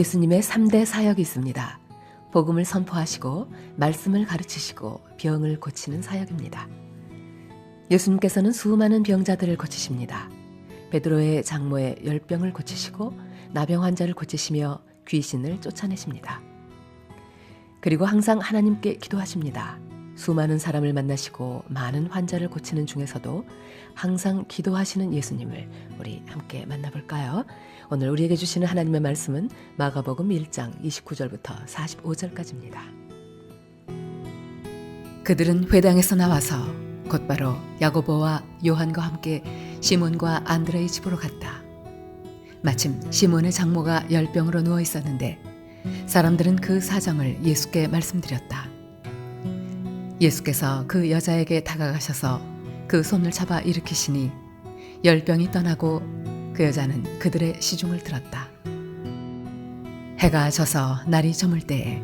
예수님의 3대 사역이 있습니다. 복음을 선포하시고 말씀을 가르치시고 병을 고치는 사역입니다. 예수님께서는 수많은 병자들을 고치십니다. 베드로의 장모의 열병을 고치시고 나병 환자를 고치시며 귀신을 쫓아내십니다. 그리고 항상 하나님께 기도하십니다. 수많은 사람을 만나시고 많은 환자를 고치는 중에서도 항상 기도하시는 예수님을 우리 함께 만나볼까요? 오늘 우리에게 주시는 하나님의 말씀은 마가복음 1장 29절부터 45절까지입니다. 그들은 회당에서 나와서 곧바로 야고보와 요한과 함께 시몬과 안드레의 집으로 갔다. 마침 시몬의 장모가 열병으로 누워 있었는데 사람들은 그 사정을 예수께 말씀드렸다. 예수께서 그 여자에게 다가가셔서 그 손을 잡아 일으키시니 열병이 떠나고 그 여자는 그들의 시중을 들었다. 해가 져서 날이 저물 때에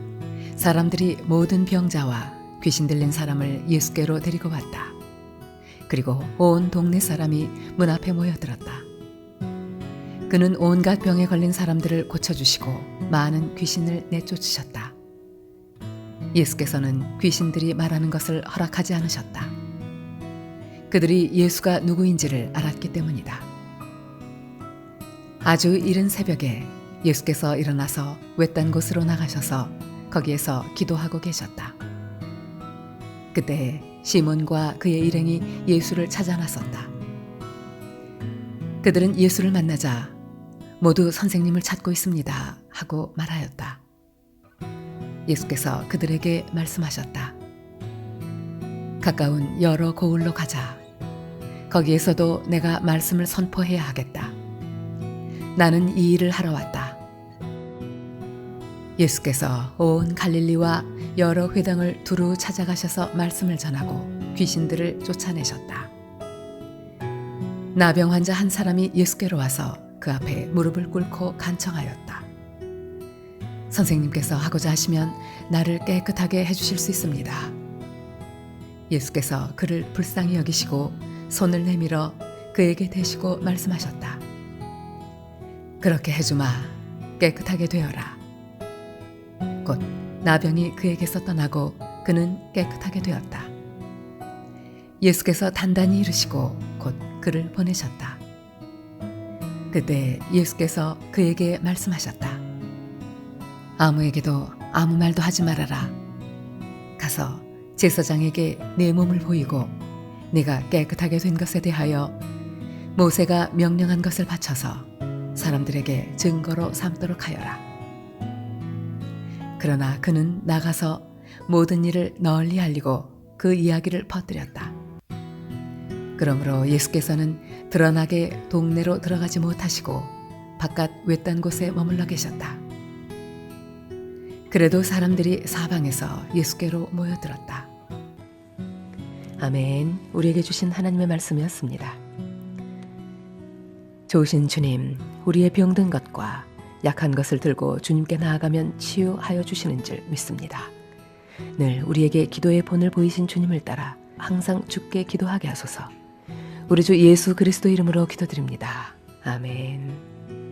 사람들이 모든 병자와 귀신 들린 사람을 예수께로 데리고 왔다. 그리고 온 동네 사람이 문 앞에 모여들었다. 그는 온갖 병에 걸린 사람들을 고쳐주시고 많은 귀신을 내쫓으셨다. 예수께서는 귀신들이 말하는 것을 허락하지 않으셨다. 그들이 예수가 누구인지를 알았기 때문이다. 아주 이른 새벽에 예수께서 일어나서 외딴 곳으로 나가셔서 거기에서 기도하고 계셨다. 그때 시몬과 그의 일행이 예수를 찾아 나섰다. 그들은 예수를 만나자 모두 선생님을 찾고 있습니다 하고 말하였다. 예수께서 그들에게 말씀하셨다. 가까운 여러 고을로 가자. 거기에서도 내가 말씀을 선포해야 하겠다. 나는 이 일을 하러 왔다. 예수께서 온 갈릴리와 여러 회당을 두루 찾아가셔서 말씀을 전하고 귀신들을 쫓아내셨다. 나병 환자 한 사람이 예수께로 와서 그 앞에 무릎을 꿇고 간청하였다. 선생님께서 하고자 하시면 나를 깨끗하게 해주실 수 있습니다. 예수께서 그를 불쌍히 여기시고 손을 내밀어 그에게 대시고 말씀하셨다. 그렇게 해주마. 깨끗하게 되어라. 곧 나병이 그에게서 떠나고 그는 깨끗하게 되었다. 예수께서 단단히 이르시고 곧 그를 보내셨다. 그때 예수께서 그에게 말씀하셨다. 아무에게도 아무 말도 하지 말아라. 가서 제사장에게 내 몸을 보이고 네가 깨끗하게 된 것에 대하여 모세가 명령한 것을 바쳐서 사람들에게 증거로 삼도록 하여라. 그러나 그는 나가서 모든 일을 널리 알리고 그 이야기를 퍼뜨렸다. 그러므로 예수께서는 드러나게 동네로 들어가지 못하시고 바깥 외딴 곳에 머물러 계셨다. 그래도 사람들이 사방에서 예수께로 모여들었다. 아멘. 우리에게 주신 하나님의 말씀이었습니다. 좋으신 주님, 우리의 병든 것과 약한 것을 들고 주님께 나아가면 치유하여 주시는 줄 믿습니다. 늘 우리에게 기도의 본을 보이신 주님을 따라 항상 죽게 기도하게 하소서. 우리 주 예수 그리스도 이름으로 기도드립니다. 아멘.